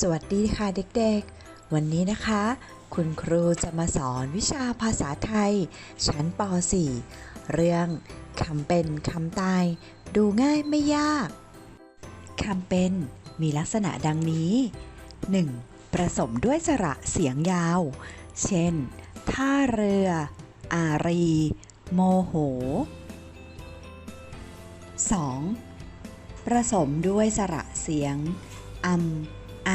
สวัสดีค่ะเด็กๆ วันนี้นะคะ คุณครูจะมาสอนวิชาภาษาไทย ชั้นป .4 เรื่องคำเป็นคำตาย ดูง่ายไม่ยากคำเป็นมีลักษณะดังนี้ 1. ประสมด้วยสระเสียงยาว เช่น ท่าเรือ อารี โมโห 2. ประสมด้วยสระเสียงอำ ไอ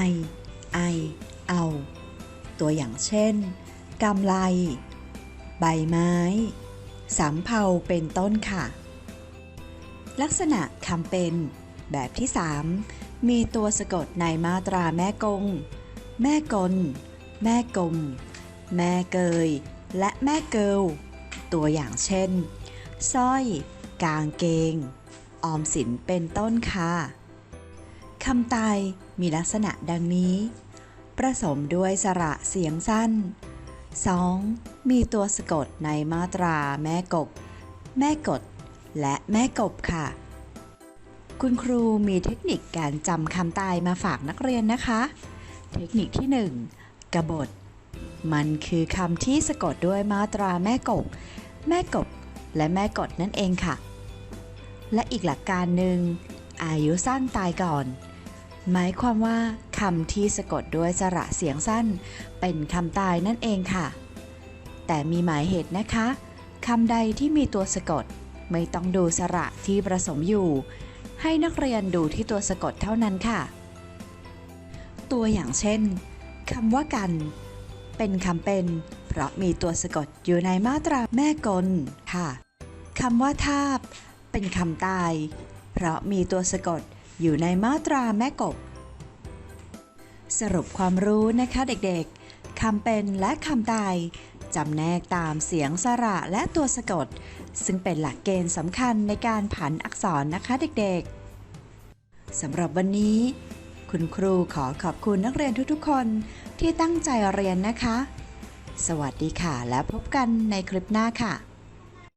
ไอ เอา ตัวอย่างเช่นกำไล ใบไม้สำเภาเป็นต้นค่ะ ลักษณะคำเป็น แบบที่ 3 มีตัวสะกดในมาตราแม่กง แม่กล แม่กลม แม่เกย และแม่เกิลตัวอย่างเช่นสร้อย กางเกง ออมสินเป็นต้นค่ะ คำตายมีลักษณะดังนี้ ประสมด้วยสระเสียงสั้น 2. มีตัวสะกดในมาตราแม่กบ แม่กด และแม่กบค่ะ คุณครูมีเทคนิคการจำคำตายมาฝากนักเรียนนะคะ เทคนิคที่ 1. กบฏ มันคือคำที่สะกดด้วยมาตราแม่กบ แม่กบ และแม่กดนั่นเองค่ะ และอีกหลักการหนึ่งอายุสั้นตายก่อน หมายความว่าคำที่สะกดด้วยสระเสียงสั้น เป็นคำตายนั่นเองค่ะ แต่มีหมายเหตุนะคะคำใดที่มีตัวสะกด ไม่ต้องดูสระที่ผสมอยู่ ให้นักเรียนดูที่ตัวสะกดเท่านั้นค่ะ ตัวอย่างเช่นคำว่ากัน เป็นคำเป็น เพราะมีตัวสะกดอยู่ในมาตราแม่กลค่ะคำว่าทาบ เป็นคำตาย เพราะมีตัวสะกด อยู่ในมาตราแม่กบ สรุปความรู้นะคะเด็กๆ คำเป็นและคำตายจำแนกตามเสียงสระและตัวสะกด ซึ่งเป็นหลักเกณฑ์สำคัญในการผันอักษรนะคะเด็กๆ สำหรับวันนี้ คุณครูขอขอบคุณนักเรียนทุกๆ คนที่ตั้งใจเรียนนะคะ สวัสดีค่ะและพบกันในคลิปหน้าค่ะ